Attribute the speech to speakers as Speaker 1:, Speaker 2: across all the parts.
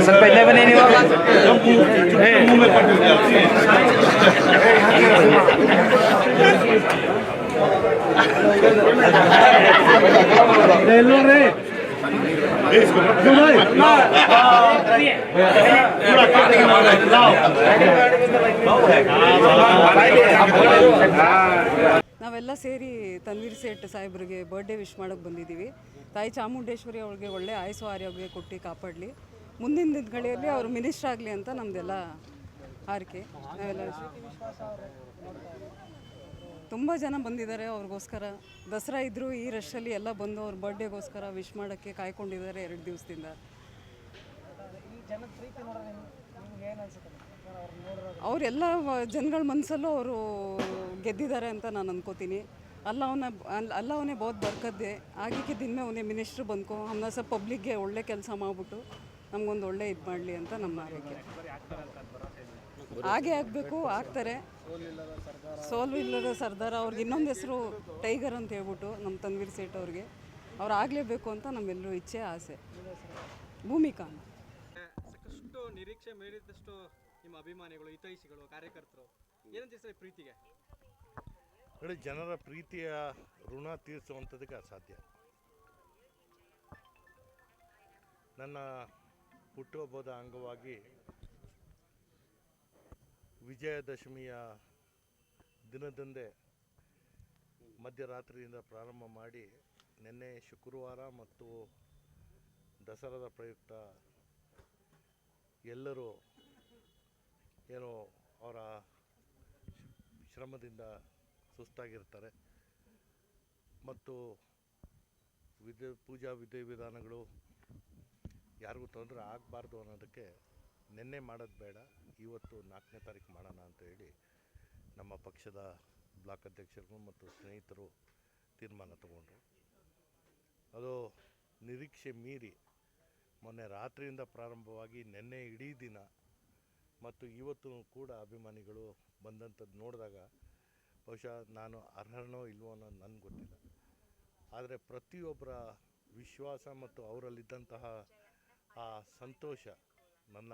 Speaker 1: ಸ್ವಲ್ಪ ಇಲ್ಲೇ ಬನ್ನಿ ನೀವು
Speaker 2: ನಾವೆಲ್ಲ ಸೇರಿ ತನ್ವೀರ್ ಸೇಠ್ ಸಾಹೇಬ್ರಿಗೆ ಬರ್ಡೇ ವಿಶ್ ಮಾಡೋಕ್ಕೆ ಬಂದಿದ್ದೀವಿ. ತಾಯಿ ಚಾಮುಂಡೇಶ್ವರಿ ಅವ್ರಿಗೆ ಒಳ್ಳೆ ಆಯಸ್ಸು ಆರೋಗ್ಯ ಕೊಟ್ಟು ಕಾಪಾಡಲಿ. ಮುಂದಿನ ದಿನಗಳಲ್ಲಿ ಅವರು ಮಿನಿಸ್ಟ್ರ್ ಆಗಲಿ ಅಂತ ನಮ್ಮದೆಲ್ಲ ಹಾರಿಕೆ. ನಾವೆಲ್ಲ ತುಂಬ ಜನ ಬಂದಿದ್ದಾರೆ ಅವ್ರಿಗೋಸ್ಕರ. ದಸರಾ ಇದ್ದರೂ ಈ ರಶಲ್ಲಿ ಎಲ್ಲ ಬಂದು ಅವ್ರ ಬರ್ಡೇಗೋಸ್ಕರ ವಿಶ್ ಮಾಡೋಕ್ಕೆ ಕಾಯ್ಕೊಂಡಿದ್ದಾರೆ ಎರಡು ದಿವಸದಿಂದ. ಅವರೆಲ್ಲ ಜನಗಳ ಮನಸ್ಸಲ್ಲೂ ಅವರು ಗೆದ್ದಿದ್ದಾರೆ ಅಂತ ನಾನು ಅಂದ್ಕೋತೀನಿ ಅಲ್ಲ ಅವನ, ಅಲ್ಲ ಅವನೇ ಬಹುತ್ ಬರ್ಕದ್ದೆ. ಆಗಿಕ್ಕೆ ದಿನ ಅವನೇ ಮಿನಿಸ್ಟ್ರು ಬಂದ್ಕೊ, ಅವನ ಸಹ ಪಬ್ಲಿಕ್ಗೆ ಒಳ್ಳೆ ಕೆಲಸ ಮಾಡಿಬಿಟ್ಟು ನಮಗೊಂದು ಒಳ್ಳೆ ಇದು ಮಾಡಲಿ ಅಂತ ನಮ್ಮ ಆರೈಕೆ. ಹಾಗೆ ಆಗಬೇಕು ಆಗ್ತಾರೆ. ಸೋಲು ಇಲ್ಲದ ಸರ್ದಾರ ಅವ್ರಿಗೆ ಇನ್ನೊಂದು ಹೆಸರು ಟೈಗರ್ ಅಂತ ಹೇಳ್ಬಿಟ್ಟು ನಮ್ಮ ತನ್ವೀರ್ ಸೇಠ್ ಅವ್ರಿಗೆ. ಅವ್ರು ಆಗಲೇಬೇಕು ಅಂತ ನಮ್ಮೆಲ್ಲರೂ ಇಚ್ಛೆ ಆಸೆ. ಭೂಮಿಕಾ.
Speaker 3: ಸಾಕಷ್ಟು ನಿರೀಕ್ಷೆ ಮೀರಿದಷ್ಟು ನಿಮ್ಮ ಅಭಿಮಾನಿಗಳು ಹಿತೈಷಿಗಳು ಕಾರ್ಯಕರ್ತರು ಏನಂತ ಸರ್ ಪ್ರೀತಿಗೆ?
Speaker 4: ನೋಡಿ ಜನರ ಪ್ರೀತಿಯ ಋಣ ತೀರಿಸುವಂಥದ್ದಕ್ಕೆ ಅಸಾಧ್ಯ. ನನ್ನ ಹುಟ್ಟುಹಬ್ಬದ ಅಂಗವಾಗಿ ವಿಜಯದಶಮಿಯ ದಿನದಂದೇ ಮಧ್ಯರಾತ್ರಿಯಿಂದ ಪ್ರಾರಂಭ ಮಾಡಿ ನಿನ್ನೆ ಶುಕ್ರವಾರ ಮತ್ತು ದಸರಾದ ಪ್ರಯುಕ್ತ ಎಲ್ಲರೂ ಏನೋ ಅವರ ಶ್ರಮದಿಂದ ಸುಸ್ತಾಗಿರ್ತಾರೆ. ಮತ್ತು ವಿಧ ಪೂಜಾ ವಿಧಿವಿಧಾನಗಳು ಯಾರಿಗೂ ತೊಂದರೆ ಆಗಬಾರ್ದು ಅನ್ನೋದಕ್ಕೆ ನಿನ್ನೆ ಮಾಡೋದು ಬೇಡ, ಇವತ್ತು ನಾಲ್ಕನೇ ತಾರೀಕು ಮಾಡೋಣ ಅಂತ ಹೇಳಿ ನಮ್ಮ ಪಕ್ಷದ ಬ್ಲಾಕ್ ಅಧ್ಯಕ್ಷರು ಮತ್ತು ಸ್ನೇಹಿತರು ತೀರ್ಮಾನ ತಗೊಂಡ್ರು. ಅದು ನಿರೀಕ್ಷೆ ಮೀರಿ ಮೊನ್ನೆ ರಾತ್ರಿಯಿಂದ ಪ್ರಾರಂಭವಾಗಿ ನಿನ್ನೆ ಇಡೀ ದಿನ ಮತ್ತು ಇವತ್ತು ಕೂಡ ಅಭಿಮಾನಿಗಳು ಬಂದಂಥದ್ದು ನೋಡಿದಾಗ ಬಹುಶಃ ನಾನು ಅರ್ಹನೋ ಇಲ್ವೋ ಅನ್ನೋದು ನನಗೆ ಗೊತ್ತಿಲ್ಲ. ಆದರೆ ಪ್ರತಿಯೊಬ್ಬರ ವಿಶ್ವಾಸ ಮತ್ತು ಅವರಲ್ಲಿದ್ದಂತಹ ಆ ಸಂತೋಷ ನನ್ನ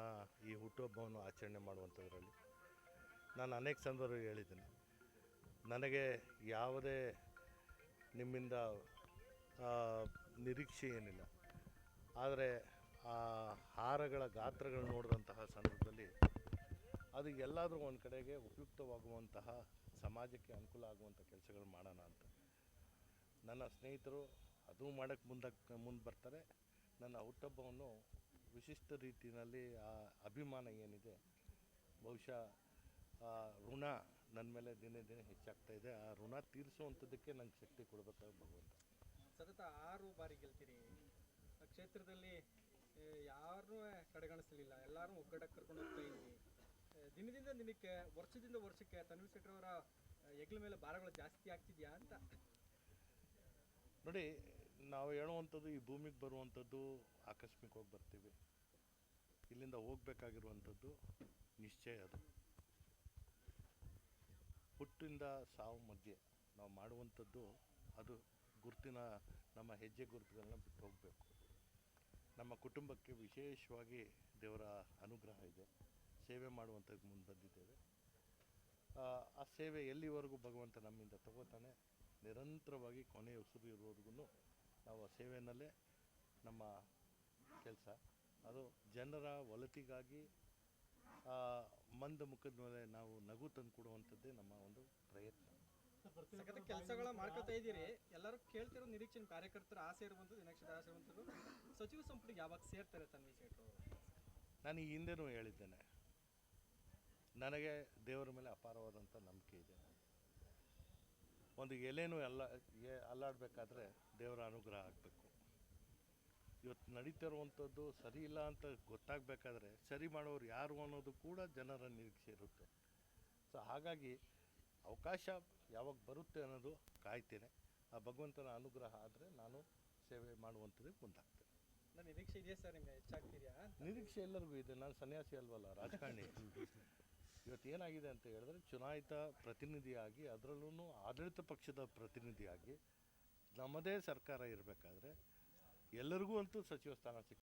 Speaker 4: ಈ ಹುಟ್ಟುಹಬ್ಬವನ್ನು ಆಚರಣೆ ಮಾಡುವಂಥದ್ರಲ್ಲಿ ನಾನು ಅನೇಕ ಸಂದರ್ಭ ಹೇಳಿದ್ದೀನಿ. ನನಗೆ ಯಾವುದೇ ನಿಮ್ಮಿಂದ ನಿರೀಕ್ಷೆ ಏನಿಲ್ಲ. ಆದರೆ ಆ ಹಾರಗಳ ಗಾತ್ರಗಳನ್ನು ನೋಡಿದಂತಹ ಸಂದರ್ಭದಲ್ಲಿ ಅದು ಎಲ್ಲಾದರೂ ಒಂದು ಕಡೆಗೆ ಉಪಯುಕ್ತವಾಗುವಂತಹ ಸಮಾಜಕ್ಕೆ ಅನುಕೂಲ ಆಗುವಂಥ ಕೆಲಸಗಳು ಮಾಡೋಣ ಅಂತ. ನನ್ನ ಸ್ನೇಹಿತರು ಅದು ಮಾಡೋಕ್ಕೆ ಮುಂದಕ್ಕೆ ಮುಂದೆ ಬರ್ತಾರೆ. ನನ್ನ ಹುಟ್ಟುಹಬ್ಬವನ್ನು ವಿಶಿಷ್ಟ ರೀತಿಯಲ್ಲಿ ಆ ಅಭಿಮಾನ ಏನಿದೆ ಬಹುಶಃ ಆ ಋಣ ನನ್ನ ಮೇಲೆ ದಿನೇ ದಿನೇ ಹೆಚ್ಚಾಗ್ತಾ ಇದೆ. ಆ ಋಣ ತೀರಿಸುವಂಥದ್ದಕ್ಕೆ ನಂಗೆ ಶಕ್ತಿ ಕೊಡಬೇಕಾಗ ಭಗವಂತ?
Speaker 3: ಸತತ ಆರು ಬಾರಿ ಗೆಲ್ತೀರಿ. ಆ ಕ್ಷೇತ್ರದಲ್ಲಿ ಯಾರೂ ಕಡೆಗಣಿಸಲಿಲ್ಲ. ಎಲ್ಲರೂ ಒಗ್ಗಡಕ್ಕೆ ಕರ್ಕೊಂಡು ಹೋಗ್ತಾ ಇದ್ವಿ ದಿನದಿಂದ ದಿನಕ್ಕೆ ವರ್ಷದಿಂದ ವರ್ಷಕ್ಕೆ ತನ್ವೀರ್ ಶೆಟ್ಟರವರ ಹೆಗ್ಲ ಮೇಲೆ ಭಾರಗಳು ಜಾಸ್ತಿ ಆಗ್ತಿದ್ಯಾ ಅಂತ.
Speaker 4: ನೋಡಿ ನಾವು ಹೇಳುವಂಥದ್ದು ಈ ಭೂಮಿಗೆ ಬರುವಂಥದ್ದು ಆಕಸ್ಮಿಕವಾಗಿ ಬರ್ತೀವಿ. ಇಲ್ಲಿಂದ ಹೋಗ್ಬೇಕಾಗಿರುವಂಥದ್ದು ನಿಶ್ಚಯ ಅದು. ಹುಟ್ಟಿಂದ ಸಾವು ಮಧ್ಯೆ ನಾವು ಮಾಡುವಂಥದ್ದು ಅದು ಗುರುತಿನ ನಮ್ಮ ಹೆಜ್ಜೆ ಗುರುತುಗಳನ್ನ ಬಿಟ್ಟು ಹೋಗಬೇಕು. ನಮ್ಮ ಕುಟುಂಬಕ್ಕೆ ವಿಶೇಷವಾಗಿ ದೇವರ ಅನುಗ್ರಹ ಇದೆ. ಸೇವೆ ಮಾಡುವಂಥದ್ದು ಮುಂದೆ ಬಂದಿದ್ದೇವೆ. ಆ, ಸೇವೆ ಎಲ್ಲಿವರೆಗೂ ಭಗವಂತ ನಮ್ಮಿಂದ ತಗೋತಾನೆ? ನಿರಂತರವಾಗಿ ಕೊನೆಯ ಉಸಿರು ಇರೋವರೆಗೂ ನಾವು ಸೇವೆಯಲ್ಲೇ ನಮ್ಮ ಕೆಲಸ. ಅದು ಜನರ ಒಲತಿಗಾಗಿ ಆ, ಮಂದ ಮುಖದ ಮೇಲೆ ನಾವು ನಗು ತಂದು ಕೊಡುವಂಥದ್ದೇ ನಮ್ಮ ಒಂದು ಪ್ರಯತ್ನ.
Speaker 3: ಸಖತ್ ಕೆಲಸಗಳ ಮಾಡ್ಕೊತಾ ಇದ್ದೀರಿ. ಎಲ್ಲರೂ ಕೇಳ್ತಿರೋ ನಿರೀಕ್ಷೆ ಕಾರ್ಯಕರ್ತರ ಆಸೆ ಇರುವಂಥದ್ದು ನಿರೀಕ್ಷಿತ ಆಸೆ ಇರುವಂಥದ್ದು. ಸಚಿವ ಸಂಪುಟಿಗೆ ಯಾವಾಗ ಸೇರ್ತಾರೆ ತನ್ವಿ
Speaker 4: ನಾನು ಈ ಹಿಂದೆನೂ ಹೇಳಿದ್ದೇನೆ. ನನಗೆ ದೇವರ ಮೇಲೆ ಅಪಾರವಾದಂಥ ನಂಬಿಕೆ ಇದೆ. ಒಂದು ಎಲೆನೂ ಎಲ್ಲ ಎ- ಅಲ್ಲಾಡಬೇಕಾದ್ರೆ ದೇವರ ಅನುಗ್ರಹ ಆಗಬೇಕು. ಇವತ್ತು ನಡೀತಿರುವಂಥದ್ದು ಸರಿ ಇಲ್ಲ ಅಂತ ಗೊತ್ತಾಗಬೇಕಾದ್ರೆ ಸರಿ ಮಾಡೋರು ಯಾರು ಅನ್ನೋದು ಕೂಡ ಜನರ ನಿರೀಕ್ಷೆ ಇರುತ್ತೆ. ಸೊ ಹಾಗಾಗಿ ಅವಕಾಶ ಯಾವಾಗ ಬರುತ್ತೆ ಅನ್ನೋದು ಕಾಯ್ತೇನೆ. ಆ ಭಗವಂತನ ಅನುಗ್ರಹ ಆದರೆ ನಾನು ಸೇವೆ ಮಾಡುವಂಥದ್ದು ಮುಂದಾಗ್ತೇನೆ.
Speaker 3: ನಿರೀಕ್ಷೆ ಇದೆಯಾ ಸರ್ ನಿಮಗೆ? ಹೆಚ್ಚಾಗ್ತಿದೆಯಾ ಅಂತ?
Speaker 4: ನಿರೀಕ್ಷೆ ಎಲ್ಲರಿಗೂ ಇದೆ. ನಾನು ಸನ್ಯಾಸಿ ಅಲ್ವಲ್ಲ ರಾಜಕಾರಣಿ. ಇವತ್ತು ಏನಾಗಿದೆ ಅಂತ ಹೇಳಿದ್ರೆ ಚುನಾಯಿತ ಪ್ರತಿನಿಧಿಯಾಗಿ ಅದರಲ್ಲೂ ಆಡಳಿತ ಪಕ್ಷದ ಪ್ರತಿನಿಧಿಯಾಗಿ ನಮ್ಮದೇ ಸರ್ಕಾರ ಇರಬೇಕಾದ್ರೆ ಎಲ್ಲರಿಗೂ ಅಂತೂ ಸಚಿವ ಸ್ಥಾನ ಸಿಗ್ತದೆ